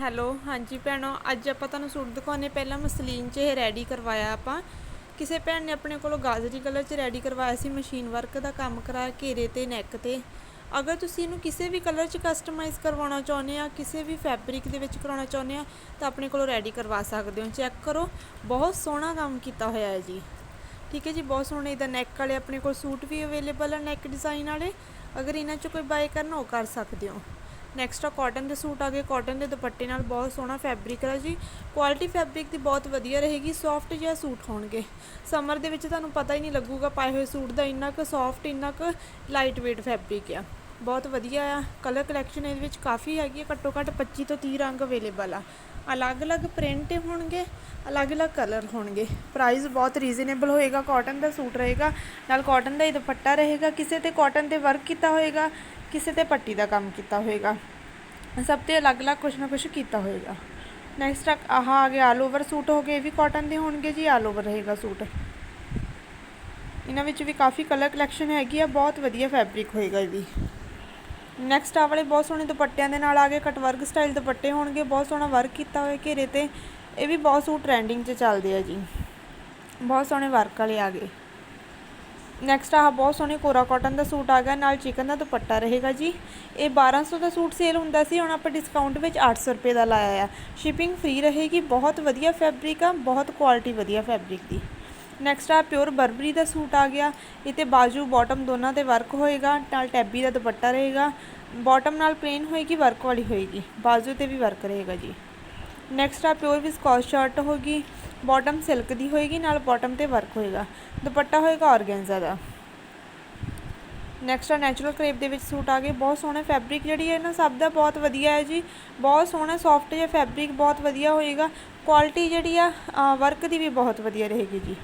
Hello, ਹਾਂਜੀ ਭੈਣੋ, ਅੱਜ ਆਪਾਂ ਤੁਹਾਨੂੰ ਸੂਟ ਦਿਖਾਉਣੇ। ਪਹਿਲਾਂ ਮਸਲੀਨ 'ਚ ਇਹ ਰੈਡੀ ਕਰਵਾਇਆ ਆਪਾਂ। ਕਿਸੇ ਭੈਣ ਨੇ ਆਪਣੇ ਕੋਲੋਂ ਗਾਜਰੀ ਕਲਰ 'ਚ ਰੈਡੀ ਕਰਵਾਇਆ ਸੀ, ਮਸ਼ੀਨ ਵਰਕ ਦਾ ਕੰਮ ਕਰਾਇਆ ਘੇਰੇ ਤੇ ਨੈਕ ਤੇ। ਅਗਰ ਤੁਸੀਂ ਇਹਨੂੰ ਕਿਸੇ ਵੀ ਕਲਰ 'ਚ ਕਸਟਮਾਈਜ਼ ਕਰਵਾਉਣਾ ਚਾਹੁੰਦੇ ਆ, ਕਿਸੇ ਵੀ ਫੈਬਰਿਕ ਦੇ ਵਿੱਚ ਕਰਾਉਣਾ ਚਾਹੁੰਦੇ ਆ, ਤਾਂ ਆਪਣੇ ਕੋਲੋਂ ਰੈਡੀ ਕਰਵਾ ਸਕਦੇ ਹੋ। ਚੈੱਕ ਕਰੋ, ਬਹੁਤ ਸੋਹਣਾ ਕੰਮ ਕੀਤਾ ਹੋਇਆ ਹੈ ਜੀ। ਠੀਕ ਹੈ ਜੀ, ਬਹੁਤ ਸੋਹਣੇ ਇਹਦਾ ਨੈਕ ਵਾਲੇ ਆਪਣੇ ਕੋਲ ਸੂਟ ਵੀ ਅਵੇਲੇਬਲ ਆ ਨੈਕ ਡਿਜ਼ਾਈਨ ਵਾਲੇ। ਅਗਰ ਇਹਨਾਂ 'ਚੋਂ ਕੋਈ ਬਾਏ ਕਰਨਾ, ਉਹ ਕਰ ਸਕਦੇ ਹੋ। ਨੈਕਸਟ ਆ ਕਾਟਨ ਦੇ ਸੂਟ ਆ ਗਏ। ਕਾਟਨ ਦੇ ਦੁਪੱਟੇ ਨਾਲ ਬਹੁਤ ਸੋਹਣਾ ਫੈਬਰਿਕ ਹੈ ਜੀ। ਕੁਆਲਿਟੀ ਫੈਬਰਿਕ ਦੀ ਬਹੁਤ ਵਧੀਆ ਰਹੇਗੀ ਸੌਫਟ ਜਿਹਾ ਸੂਟ ਹੋਣਗੇ। ਸਮਰ ਦੇ ਵਿੱਚ ਤੁਹਾਨੂੰ ਪਤਾ ਹੀ ਨਹੀਂ ਲੱਗੂਗਾ, ਪਾਏ ਹੋਏ ਸੂਟ ਦਾ ਇੰਨਾ ਕੁ ਸੌਫਟ ਇੰਨਾ ਕੁ ਲਾਈਟ weight ਫੈਬਰਿਕ ਆ। ਬਹੁਤ ਵਧੀਆ ਆ। ਕਲਰ ਕਲੈਕਸ਼ਨ ਇਹਦੇ ਵਿੱਚ ਕਾਫੀ ਹੈਗੀ ਆ। ਘੱਟੋ ਘੱਟ 25 ਤੋਂ 30 ਰੰਗ ਅਵੇਲੇਬਲ ਆ। ਅਲੱਗ-ਅਲੱਗ ਪ੍ਰਿੰਟ ਹੋਣਗੇ, ਅਲੱਗ-ਅਲੱਗ ਕਲਰ ਹੋਣਗੇ। ਪ੍ਰਾਈਸ ਬਹੁਤ ਰੀਜ਼ਨੇਬਲ ਹੋਏਗਾ ਕਾਟਨ ਦਾ ਸੂਟ ਰਹੇਗਾ। ਨਾਲ ਕਾਟਨ ਦਾ ਹੀ ਦੁਪੱਟਾ ਰਹੇਗਾ। ਕਿਸੇ ਤੇ ਕਾਟਨ ਤੇ ਵਰਕ ਕੀਤਾ ਹੋਏਗਾ ਕਿਸੇ ਤੇ ਪੱਟੀ ਦਾ ਕੰਮ ਕੀਤਾ ਹੋਏਗਾ। ਸਭ ਤੇ ਅਲੱਗ-ਅਲੱਗ ਕੁਝ ਨਾ ਕੁਝ ਕੀਤਾ ਹੋਏਗਾ। ਨੈਕਸਟ ਆਹ ਆ ਗਿਆ ਆਲ ਓਵਰ ਸੂਟ ਹੋ ਗਏ, ਇਹ ਵੀ ਕਾਟਨ ਦੇ ਹੋਣਗੇ ਜੀ ਆਲ ਓਵਰ ਰਹੇਗਾ ਸੂਟ ਇਹਨਾਂ ਵਿੱਚ ਵੀ ਕਾਫੀ ਕਲਰ ਕਲੈਕਸ਼ਨ ਹੈਗੀ ਆ, ਬਹੁਤ ਵਧੀਆ ਫੈਬਰਿਕ ਹੋਏਗਾ ਇਹ ਵੀ। ਨੈਕਸਟ ਆ ਵਾਲੇ ਬਹੁਤ ਸੋਹਣੇ ਦੁਪੱਟਿਆਂ ਦੇ ਨਾਲ ਆ ਗਏ ਕਟਵਰਕ ਸਟਾਈਲ ਦੁਪੱਟੇ ਹੋਣਗੇ, ਬਹੁਤ ਸੋਹਣਾ ਵਰਕ ਕੀਤਾ ਹੋਇਆ ਘੇਰੇ ਤੇ। ਇਹ ਵੀ ਬਹੁਤ ਸੂਟ ਟ੍ਰੈਂਡਿੰਗ 'ਚ ਚੱਲਦੇ ਆ ਜੀ। ਬਹੁਤ ਸੋਹਣੇ ਵਰਕ ਵਾਲੇ ਆ ਗਏ। ਨੈਕਸਟ ਆਹ ਬਹੁਤ ਸੋਹਣੇ ਕੋਰਾ ਕਾਟਨ ਦਾ ਸੂਟ ਆ ਗਿਆ, ਨਾਲ ਚਿਕਨ ਦਾ ਦੁਪੱਟਾ ਰਹੇਗਾ ਜੀ। ਇਹ 1200 ਦਾ ਸੂਟ ਸੇਲ ਹੁੰਦਾ ਸੀ, ਹੁਣ ਆਪਾਂ ਡਿਸਕਾਊਂਟ ਵਿੱਚ 800 ਰੁਪਏ ਦਾ ਲਾਇਆ ਆ। ਸ਼ਿਪਿੰਗ ਫ੍ਰੀ ਰਹੇਗੀ, ਬਹੁਤ ਵਧੀਆ ਫੈਬਰਿਕ ਆ, ਬਹੁਤ ਕੁਆਲਿਟੀ ਵਧੀਆ ਫੈਬਰਿਕ ਦੀ। ਨੈਕਸਟ ਆ ਪਿਓਰ ਬਰਬਰੀ ਦਾ ਸੂਟ ਆ ਗਿਆ ਇਹ ਤੇ ਬਾਜੂ ਬਾਟਮ ਦੋਨਾਂ ਤੇ ਵਰਕ ਹੋਏਗਾ, ਨਾਲ ਟੈਬੀ ਦਾ ਦੁਪੱਟਾ ਰਹੇਗਾ। ਬਾਟਮ ਨਾਲ ਪਲੇਨ ਹੋਏਗੀ ਵਰਕ ਵਾਲੀ ਹੋਏਗੀ, ਬਾਜੂ ਤੇ ਵੀ ਵਰਕ ਰਹੇਗਾ ਜੀ। ਨੈਕਸਟ ਆ ਪਿਓਰ ਵਿਸਕੋਸ ਸ਼ਰਟ ਹੋਗੀ ਬਾਟਮ ਸਿਲਕ ਦੀ ਹੋਏਗੀ ਨਾਲ ਬਾਟਮ ਤੇ ਵਰਕ ਹੋਏਗਾ ਦੁਪੱਟਾ ਹੋਏਗਾ ਆਰਗੈਂਜ਼ਾ ਦਾ ਨੈਕਸਟ ਆ ਨੈਚੁਰਲ ਕਰੇਪ ਦੇ ਵਿੱਚ ਸੂਟ ਆ ਗਏ ਬਹੁਤ ਸੋਹਣਾ ਫੈਬਰਿਕ ਜਿਹੜੀ ਹੈ ਨਾ ਸਭ ਦਾ ਬਹੁਤ ਵਧੀਆ ਹੈ ਜੀ ਬਹੁਤ ਸੋਹਣਾ ਸੌਫਟ ਜਿਹਾ ਫੈਬਰਿਕ ਬਹੁਤ ਵਧੀਆ ਹੋਏਗਾ ਕੁਆਲਿਟੀ ਜਿਹੜੀ ਆ ਵਰਕ ਦੀ ਵੀ ਬਹੁਤ ਵਧੀਆ ਰਹੇਗੀ ਜੀ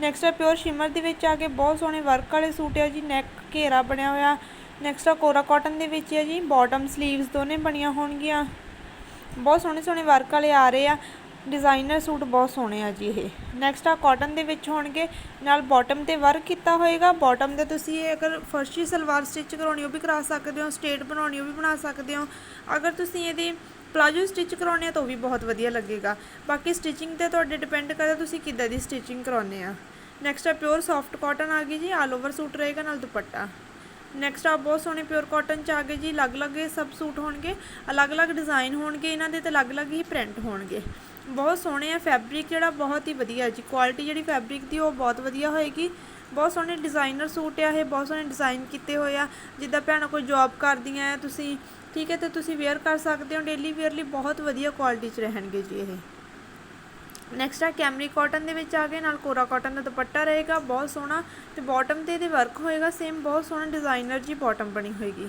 ਨੈਕਸਟ ਆ ਪਿਓਰ ਸ਼ਿਮਰ ਦੇ ਵਿੱਚ ਆ ਕੇ ਬਹੁਤ ਸੋਹਣੇ ਵਰਕ ਵਾਲੇ ਸੂਟ ਆ ਜੀ ਨੈਕ ਘੇਰਾ ਬਣਿਆ ਹੋਇਆ ਨੈਕਸਟ ਆ ਕੋਰਾ ਕਾਟਨ ਦੇ ਵਿੱਚ ਹੈ ਜੀ ਬਾਟਮ ਸਲੀਵਸ ਦੋਨੇ ਬਣੀਆਂ ਹੋਣਗੀਆਂ ਬਹੁਤ ਸੋਹਣੇ ਸੋਹਣੇ ਵਰਕ ਵਾਲੇ ਆ ਰਹੇ ਆ। ਡਿਜ਼ਾਈਨਰ ਸੂਟ ਬਹੁਤ ਸੋਹਣੇ ਆ ਜੀ ਇਹ। ਨੈਕਸਟ ਆ ਕਾਟਨ ਦੇ ਵਿੱਚ ਹੋਣਗੇ। ਨਾਲ ਬਾਟਮ ਤੇ ਵਰਕ ਕੀਤਾ ਹੋਏਗਾ। ਬਾਟਮ ਦੇ ਤੁਸੀਂ ਇਹ ਅਗਰ ਫਰਸ਼ੀ ਸਲਵਾਰ ਸਟਿਚ ਕਰਾਉਣੀ, ਉਹ ਵੀ ਕਰਾ ਸਕਦੇ ਹੋ। ਸਟੇਟ ਬਣਾਉਣੀ, ਉਹ ਵੀ ਬਣਾ ਸਕਦੇ ਹੋ। ਅਗਰ ਤੁਸੀਂ ਇਹਦੀ ਪਲਾਜੋ ਸਟਿਚ ਕਰਾਉਣੇ ਆ, ਤਾਂ ਉਹ ਵੀ ਬਹੁਤ ਵਧੀਆ ਲੱਗੇਗਾ। ਬਾਕੀ ਸਟਿਚਿੰਗ ਤੇ ਤੁਹਾਡੇ ਡਿਪੈਂਡ ਕਰਦਾ ਤੁਸੀਂ ਕਿੱਦਾਂ ਦੀ ਸਟਿਚਿੰਗ ਕਰਾਉਣੇ ਆ। ਨੈਕਸਟ ਆ ਪਿਓਰ ਸੌਫਟ ਕਾਟਨ ਆ ਗਈ ਜੀ। ਆਲ ਓਵਰ ਸੂਟ ਰਹੇਗਾ, ਨਾਲ ਦੁਪੱਟਾ। ਨੈਕਸਟ ਆ ਬਹੁਤ ਸੋਹਣੇ ਪਿਓਰ ਕਾਟਨ ਚ ਆ ਗਏ ਜੀ, ਅਲੱਗ-ਅਲੱਗ ਇਹ ਸਭ ਸੂਟ ਹੋਣਗੇ, ਅਲੱਗ-ਅਲੱਗ ਡਿਜ਼ਾਈਨ ਹੋਣਗੇ, ਇਹਨਾਂ ਦੇ ਤੇ ਅਲੱਗ-ਅਲੱਗ ਹੀ ਪ੍ਰਿੰਟ ਹੋਣਗੇ। ਬਹੁਤ ਸੋਹਣੇ ਆ ਫੈਬਰਿਕ ਜਿਹੜਾ ਬਹੁਤ ਹੀ ਵਧੀਆ ਜੀ ਕੁਆਲਿਟੀ ਜਿਹੜੀ ਫੈਬਰਿਕ ਦੀ ਉਹ ਬਹੁਤ ਵਧੀਆ ਹੋਏਗੀ। ਬਹੁਤ ਸੋਹਣੇ ਡਿਜ਼ਾਈਨਰ ਸੂਟ ਆ ਇਹ, ਬਹੁਤ ਸੋਹਣੇ ਡਿਜ਼ਾਈਨ ਕੀਤੇ ਹੋਏ ਆ, ਜਿੱਦਾਂ ਭੈਣਾਂ ਕੋਈ ਜੌਬ ਕਰਦੀਆਂ ਆ, ਤੁਸੀਂ ਠੀਕ ਹੈ ਤੇ ਤੁਸੀਂ ਵੇਅਰ ਕਰ ਸਕਦੇ ਹੋ ਡੇਲੀ ਵੇਅਰ ਲਈ ਬਹੁਤ ਵਧੀਆ ਕੁਆਲਿਟੀ 'ਚ ਰਹਿਣਗੇ ਜੀ ਇਹ। ਨੈਕਸਟ ਆ ਕੈਮਰੀ ਕਾਟਨ ਦੇ ਵਿੱਚ ਆ ਗਏ, ਨਾਲ ਕੋਰਾ ਕਾਟਨ ਦਾ ਦੁਪੱਟਾ ਰਹੇਗਾ, ਬਹੁਤ ਸੋਹਣਾ ਤੇ ਬਾਟਮ ਤੇ ਇਹਦੇ ਵਰਕ ਹੋਏਗਾ ਸੇਮ ਬਹੁਤ ਸੋਹਣਾ ਡਿਜ਼ਾਈਨਰ ਜੀ ਬਾਟਮ ਬਣੀ ਹੋਏਗੀ।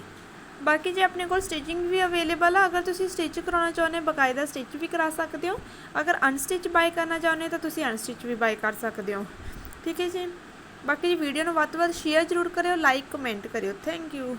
ਬਾਕੀ ਜੇ ਆਪਣੇ ਕੋਲ ਸਟਿਚਿੰਗ ਵੀ ਅਵੇਲੇਬਲ ਆ, ਅਗਰ ਤੁਸੀਂ ਸਟਿਚ ਕਰਾਉਣਾ ਚਾਹੁੰਦੇ ਹੋ, ਬਕਾਇਦਾ ਸਟਿਚ ਵੀ ਕਰਾ ਸਕਦੇ ਹੋ। ਅਗਰ ਅਨਸਟਿਚ ਬਾਈ ਕਰਨਾ ਚਾਹੁੰਦੇ ਹੋ, ਤਾਂ ਤੁਸੀਂ ਅਨਸਟਿਚ ਵੀ ਬਾਈ ਕਰ ਸਕਦੇ ਹੋ। ਠੀਕ ਹੈ ਜੀ? ਬਾਕੀ ਜੀ ਵੀਡੀਓ ਨੂੰ ਵੱਧ ਤੋਂ ਵੱਧ ਸ਼ੇਅਰ ਜ਼ਰੂਰ ਕਰਿਓ ਲਾਈਕ ਕਮੈਂਟ ਕਰਿਓ। Thank you